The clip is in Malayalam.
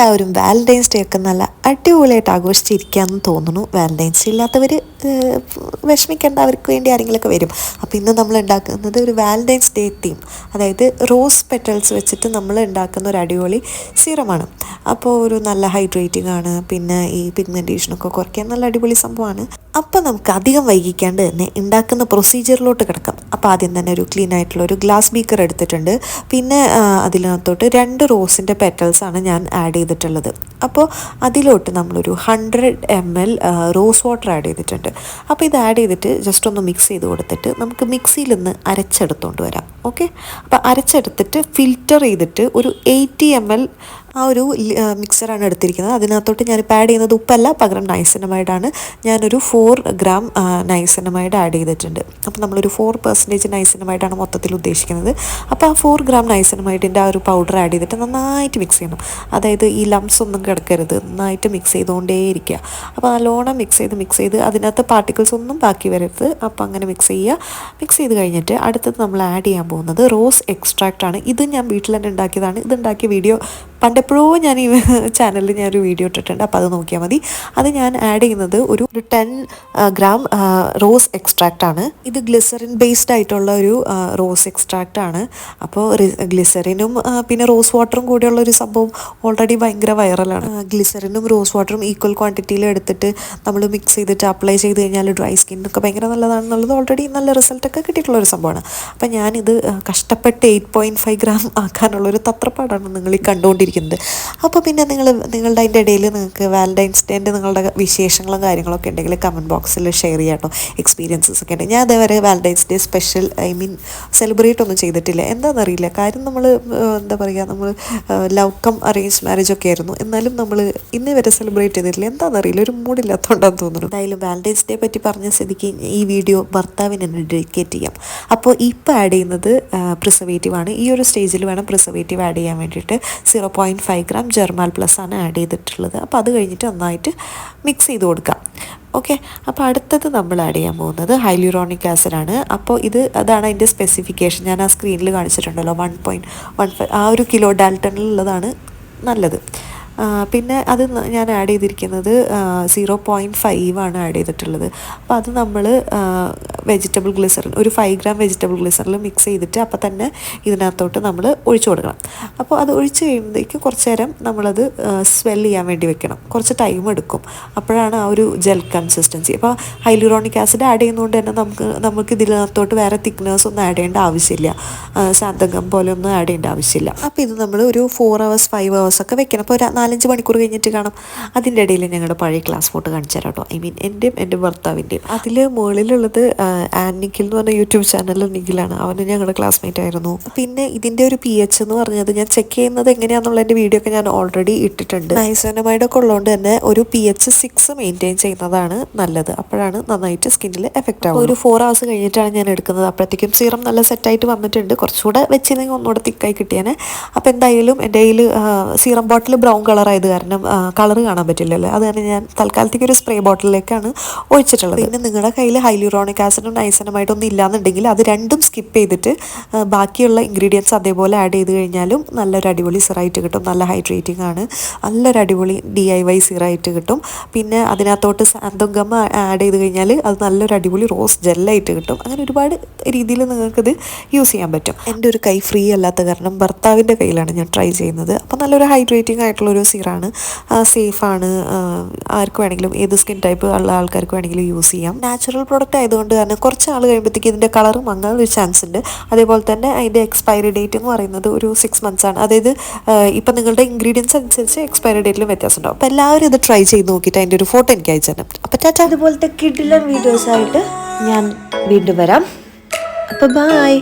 എല്ലാവരും വാലന്റൈൻസ് ഡേ ഒക്കെ നല്ല അടിപൊളിയായിട്ട് ആഘോഷിച്ചിരിക്കാമെന്ന് തോന്നുന്നു. വാലന്റൈൻസ് ഇല്ലാത്തവർ വിഷമിക്കേണ്ട അവർക്ക് വേണ്ടി ആരെങ്കിലുമൊക്കെ വരും. അപ്പോൾ ഇന്ന് നമ്മൾ ഉണ്ടാക്കുന്നത് ഒരു വാലന്റൈൻസ് ഡേ തീം അതായത് റോസ് പെറ്റൽസ് വെച്ചിട്ട് നമ്മൾ ഉണ്ടാക്കുന്ന ഒരു അടിപൊളി സീറമാണ്. അപ്പോൾ ഒരു നല്ല ഹൈഡ്രേറ്റിംഗ് ആണ്. പിന്നെ ഈ പിഗ്മെന്റേഷനൊക്കെ കുറയ്ക്കാൻ നല്ല അടിപൊളി സംഭവമാണ്. അപ്പോൾ നമുക്ക് അധികം വൈകിക്കാണ്ട് തന്നെ ഉണ്ടാക്കുന്ന പ്രൊസീജിയറിലോട്ട് കിടക്കാം. അപ്പോൾ ആദ്യം തന്നെ ഒരു ക്ലീൻ ആയിട്ടുള്ള ഒരു ഗ്ലാസ് ബീക്കർ എടുത്തിട്ടുണ്ട്. പിന്നെ അതിനകത്തോട്ട് രണ്ട് റോസിന്റെ പെറ്റൽസ് ആണ് ഞാൻ ആഡ് ചെയ്തിട്ടുള്ളത്. അപ്പോൾ അതിലോട്ട് നമ്മളൊരു hundred M L rose water add ചെയ്തിട്ടുണ്ട്. അപ്പോൾ ഇത് ആഡ് ചെയ്തിട്ട് ജസ്റ്റ് ഒന്ന് മിക്സ് ചെയ്ത് കൊടുത്തിട്ട് നമുക്ക് മിക്സിയിൽ നിന്ന് അരച്ചെടുത്തുകൊണ്ട് വരാം. ഓക്കെ അപ്പോൾ അരച്ചെടുത്തിട്ട് ഫിൽറ്റർ ചെയ്തിട്ട് ഒരു എയ്റ്റി എം എൽ ആ ഒരു മിക്സറാണ് എടുത്തിരിക്കുന്നത്. അതിനകത്തോട്ട് ഞാനിപ്പോൾ ആഡ് ചെയ്യുന്നത് ഉപ്പല്ല പകരം നൈസനമൈഡാണ് ഞാനൊരു ഫോർ ഗ്രാം നൈസനമൈഡ് ആഡ് ചെയ്തിട്ടുണ്ട്. അപ്പോൾ നമ്മളൊരു ഫോർ പെർസെന്റേജ് നൈസനമൈഡാണ് മൊത്തത്തിൽ ഉദ്ദേശിക്കുന്നത്. അപ്പോൾ ആ ഫോർ ഗ്രാം നൈസനമൈഡിന്റെ ആ ഒരു പൗഡർ ആഡ് ചെയ്തിട്ട് നന്നായിട്ട് മിക്സ് ചെയ്യണം. അതായത് ഈ ലംസ് ഒന്നും കിടക്കരുത്. നന്നായിട്ട് മിക്സ് ചെയ്തുകൊണ്ടേയിരിക്കുക അപ്പോൾ നല്ലോണം മിക്സ് ചെയ്ത് മിക്സ് ചെയ്ത് അതിനകത്ത് പാർട്ടിക്കിൾസ് ഒന്നും ബാക്കി വരരുത്. അപ്പോൾ അങ്ങനെ മിക്സ് ചെയ്യുക. മിക്സ് ചെയ്ത് കഴിഞ്ഞിട്ട് അടുത്തത് നമ്മൾ ആഡ് ചെയ്യാൻ പോകുന്നത് റോസ് എക്സ്ട്രാക്റ്റ് ആണ്. ഇത് ഞാൻ വീട്ടിൽ തന്നെ ഉണ്ടാക്കിയതാണ്. ഇത് ഉണ്ടാക്കിയ വീഡിയോ പണ്ടെപ്പോഴോ ഞാൻ ഈ ചാനലിൽ ഞാനൊരു വീഡിയോ ഇട്ടിട്ടുണ്ട് അപ്പോൾ അത് നോക്കിയാൽ മതി. അത് ഞാൻ ആഡ് ചെയ്യുന്നത് ഒരു ഒരു ടെൻ ഗ്രാം റോസ് എക്സ്ട്രാക്റ്റ് ആണ്. ഇത് ഗ്ലിസറിൻ ബേസ്ഡ് ആയിട്ടുള്ള ഒരു റോസ് എക്സ്ട്രാക്റ്റ് ആണ്. അപ്പോൾ ഗ്ലിസറിനും പിന്നെ റോസ് വാട്ടറും കൂടിയുള്ള ഒരു സംഭവം ഓൾറെഡി ഭയങ്കര വൈറലാണ് ഗ്ലിസറിനും റോസ് വാട്ടറും ഈക്വൽ ക്വാണ്ടിറ്റിയിൽ എടുത്തിട്ട് നമ്മൾ മിക്സ് ചെയ്തിട്ട് അപ്ലൈ ചെയ്ത് കഴിഞ്ഞാൽ ഡ്രൈ സ്കിന്നൊക്കെ ഭയങ്കര നല്ലതാണെന്നുള്ളത് ഓൾറെഡി നല്ല റിസൾട്ടൊക്കെ കിട്ടിയിട്ടുള്ള ഒരു സംഭവമാണ്. അപ്പം ഞാനിത് കഷ്ടപ്പെട്ട് എയ്റ്റ് പോയിന്റ് ഫൈവ് ഗ്രാം ആക്കാനുള്ള ഒരു തത്രപ്പാടാണ് നിങ്ങൾ ഈ കണ്ടുകൊണ്ടിരിക്കുന്നത്. അപ്പോൾ പിന്നെ നിങ്ങൾ നിങ്ങളുടെ അതിന്റെ ഇടയിൽ നിങ്ങൾക്ക് വാലന്റൈൻസ് ഡേന്റെ നിങ്ങളുടെ വിശേഷങ്ങളും കാര്യങ്ങളൊക്കെ ഉണ്ടെങ്കിൽ കമന്റ് ബോക്സിൽ ഷെയർ ചെയ്യാം കേട്ടോ. എക്സ്പീരിയൻസസ് ഒക്കെ ഉണ്ട്. ഞാൻ അതേവരെ valentine's day special I mean celebrate ഒന്നും ചെയ്തിട്ടില്ല. എന്താണെന്നറിയില്ല. കാര്യം നമ്മൾ എന്താ പറയുക നമ്മൾ ലവ് കം അറേഞ്ച് മാരേജ് ഒക്കെ ആയിരുന്നു. എന്നാലും നമ്മൾ ഇന്നേ വരെ സെലിബ്രേറ്റ് ചെയ്തിട്ടില്ല. എന്താണെന്നറിയില്ല. ഒരു മൂഡില്ലാത്തതുകൊണ്ടാന്ന് തോന്നുന്നു. എന്തായാലും വാലന്റൈൻസ് ഡേ പറ്റി പറഞ്ഞ സ്ഥിതിക്ക് ഈ വീഡിയോ ഭർത്താവിന് തന്നെ ഡെഡിക്കേറ്റ് ചെയ്യാം. അപ്പോൾ ഇപ്പോൾ ആഡ് ചെയ്യുന്നത് പ്രിസർവേറ്റീവ് ആണ്. ഈ ഒരു സ്റ്റേജിൽ വേണം പ്രിസർവേറ്റീവ് ആഡ് ചെയ്യാൻ വേണ്ടിയിട്ട്. Zero point five gram Germall plus ആണ് ആഡ് ചെയ്തിട്ടുള്ളത്. അപ്പോൾ അത് കഴിഞ്ഞിട്ട് നന്നായിട്ട് മിക്സ് ചെയ്ത് കൊടുക്കാം. ഓക്കെ അപ്പോൾ അടുത്തത് നമ്മൾ ആഡ് ചെയ്യാൻ പോകുന്നത് ഹൈല്യൂറോണിക് ആസിഡ് ആണ്. അപ്പോൾ ഇത് അതാണ് അതിന്റെ സ്പെസിഫിക്കേഷൻ ഞാൻ ആ സ്ക്രീനിൽ കാണിച്ചിട്ടുണ്ടല്ലോ വൺ പോയിന്റ് വൺ ഫൈവ് ആ ഒരു കിലോ ഡാൽട്ടണിലുള്ളതാണ് നല്ലത്. പിന്നെ അത് ഞാൻ ആഡ് ചെയ്തിരിക്കുന്നത് സീറോ പോയിന്റ് ഫൈവ് ആണ് ആഡ് ചെയ്തിട്ടുള്ളത്. അപ്പോൾ അത് നമ്മൾ വെജിറ്റബിൾ ഗ്ലിസറിൻ ഒരു ഫൈവ് ഗ്രാം വെജിറ്റബിൾ ഗ്ലിസറിൽ മിക്സ് ചെയ്തിട്ട് അപ്പോൾ തന്നെ ഇതിനകത്തോട്ട് നമ്മൾ ഒഴിച്ചു കൊടുക്കണം. അപ്പോൾ അത് ഒഴിച്ച് കഴിയുമ്പോഴേക്ക് കുറച്ച് നേരം നമ്മളത് സ്വെൽ ചെയ്യാൻ വേണ്ടി വെക്കണം. കുറച്ച് ടൈം എടുക്കും. അപ്പോഴാണ് ആ ഒരു ജെൽ കൺസിസ്റ്റൻസി അപ്പോൾ ഹൈലുറോണിക് ആസിഡ് ആഡ് ചെയ്യുന്നതുകൊണ്ട് തന്നെ നമുക്ക് നമുക്ക് ഇതിനകത്തോട്ട് വേറെ തിക്നെസ് ഒന്നും ആഡ് ചെയ്യേണ്ട ആവശ്യമില്ല. സാന്തകം പോലെ ഒന്നും ആഡ് ചെയ്യേണ്ട ആവശ്യമില്ല. അപ്പോൾ ഇത് നമ്മൾ ഒരു ഫോർ അവേഴ്സ് ഫൈവ് അവേഴ്സ് ഒക്കെ വെക്കണം. അപ്പോൾ ഒരു നാലഞ്ച് മണിക്കൂർ കഴിഞ്ഞിട്ട് കാണാം. അതിന്റെ ഇടയിൽ ഞങ്ങളുടെ പഴയ ക്ലാസ് ഫോട്ടോ കാണിച്ചു തരാം കേട്ടോ. ഐ മീൻ എന്റെയും എന്റെ ഭർത്താവിന്റെയും. അതിൽ മുകളിലുള്ളത് ആനിക്കിൽ എന്ന് പറഞ്ഞ യൂട്യൂബ് ചാനലിൽ നിഖിലാണ്. അവന് ഞങ്ങളുടെ ക്ലാസ്മേറ്റ് ആയിരുന്നു. പിന്നെ ഇതിന്റെ ഒരു പി എച്ച് എന്ന് പറഞ്ഞത് ഞാൻ ചെക്ക് ചെയ്യുന്നത് എങ്ങനെയാണെന്നുള്ള എന്റെ വീഡിയോ ഒക്കെ ഞാൻ ഓൾറെഡി ഇട്ടിട്ടുണ്ട്. നൈസനമായിട്ട് ഒക്കെ ഉള്ളതുകൊണ്ട് തന്നെ ഒരു പി എച്ച് സിക്സ് മെയിന്റെയിൻ ചെയ്യുന്നതാണ് നല്ലത്. അപ്പോഴാണ് നന്നായിട്ട് സ്കിന്നിൽ എഫക്റ്റ് ആവും ഒരു ഫോർ ഹവേഴ്സ് കഴിഞ്ഞിട്ടാണ് ഞാൻ എടുക്കുന്നത്. അപ്പോഴത്തേക്കും സീറം നല്ല സെറ്റായിട്ട് വന്നിട്ടുണ്ട്. കുറച്ചുകൂടെ വെച്ചിരുന്നെങ്കിൽ ഒന്നുകൂടെ തിക്കായി കിട്ടിയേനെ. അപ്പോൾ എന്തായാലും എന്റെ കയ്യിൽ സീറം ബോട്ടിൽ ബ്രൗൺ കളർ ആയത് കാരണം കളർ കാണാൻ പറ്റില്ലല്ലോ. അത് കാരണം ഞാൻ തൽക്കാലത്തേക്ക് ഒരു സ്പ്രേ ബോട്ടിലേക്കാണ് ഒഴിച്ചിട്ടുള്ളത്. പിന്നെ നിങ്ങളുടെ കയ്യിൽ ഹൈലൂറോണിക് ആസിഡും നൈസനുമായിട്ടൊന്നും ഇല്ലാന്നുണ്ടെങ്കിൽ അത് രണ്ടും സ്കിപ്പ് ചെയ്തിട്ട് ബാക്കിയുള്ള ഇൻഗ്രീഡിയൻസ് അതേപോലെ ആഡ് ചെയ്ത് കഴിഞ്ഞാലും നല്ലൊരു അടിപൊളി സിറായിട്ട് കിട്ടും. നല്ല ഹൈഡ്രേറ്റിംഗ് ആണ്. നല്ലൊരു അടിപൊളി ഡി ഐ വൈ സിറായിട്ട് കിട്ടും. പിന്നെ അതിനകത്തോട്ട് സാന്തം ഗമ്മ ആഡ് ചെയ്ത് കഴിഞ്ഞാൽ അത് നല്ലൊരു അടിപൊളി റോസ് ജെല്ലായിട്ട് കിട്ടും. അങ്ങനെ ഒരുപാട് രീതിയിൽ നിങ്ങൾക്കിത് യൂസ് ചെയ്യാൻ പറ്റും. എന്റെ ഒരു കൈ ഫ്രീ അല്ലാത്ത കാരണം ഭർത്താവിന്റെ കയ്യിലാണ് ഞാൻ ട്രൈ ചെയ്യുന്നത്. അപ്പോൾ നല്ലൊരു ഹൈഡ്രേറ്റിംഗ് ആയിട്ടുള്ളൊരു സീറാണ്. സേഫാണ്. ആർക്ക് വേണമെങ്കിലും ഏത് സ്കിൻ ടൈപ്പ് ഉള്ള ആൾക്കാർക്ക് വേണമെങ്കിലും യൂസ് ചെയ്യാം. നാച്ചുറൽ പ്രോഡക്റ്റ് ആയതുകൊണ്ട് തന്നെ കുറച്ച് നാൾ കഴിയുമ്പോഴത്തേക്ക് ഇതിന്റെ കളർ മങ്ങാൻ ഒരു ചാൻസ് ഉണ്ട്. അതേപോലെ തന്നെ അതിന്റെ എക്സ്പയറി ഡേറ്റ് എന്ന് പറയുന്നത് ഒരു സിക്സ് മന്ത്സ് ആണ്. അതായത് ഇപ്പം നിങ്ങളുടെ ഇൻഗ്രീഡിയൻസ് അനുസരിച്ച് എക്സ്പയറി ഡേറ്റിലും വ്യത്യാസം ഉണ്ടാവും അപ്പോൾ എല്ലാവരും ഇത് ട്രൈ ചെയ്ത് നോക്കിയിട്ട് അതിന്റെ ഒരു ഫോട്ടോ എനിക്ക് അയച്ചു തരണം. അപ്പോൾ ചാച്ചാ അതുപോലത്തെ കിഡിലൻ വീഡിയോസ് ആയിട്ട് ഞാൻ വീണ്ടും വരാം. അപ്പോൾ ബായ്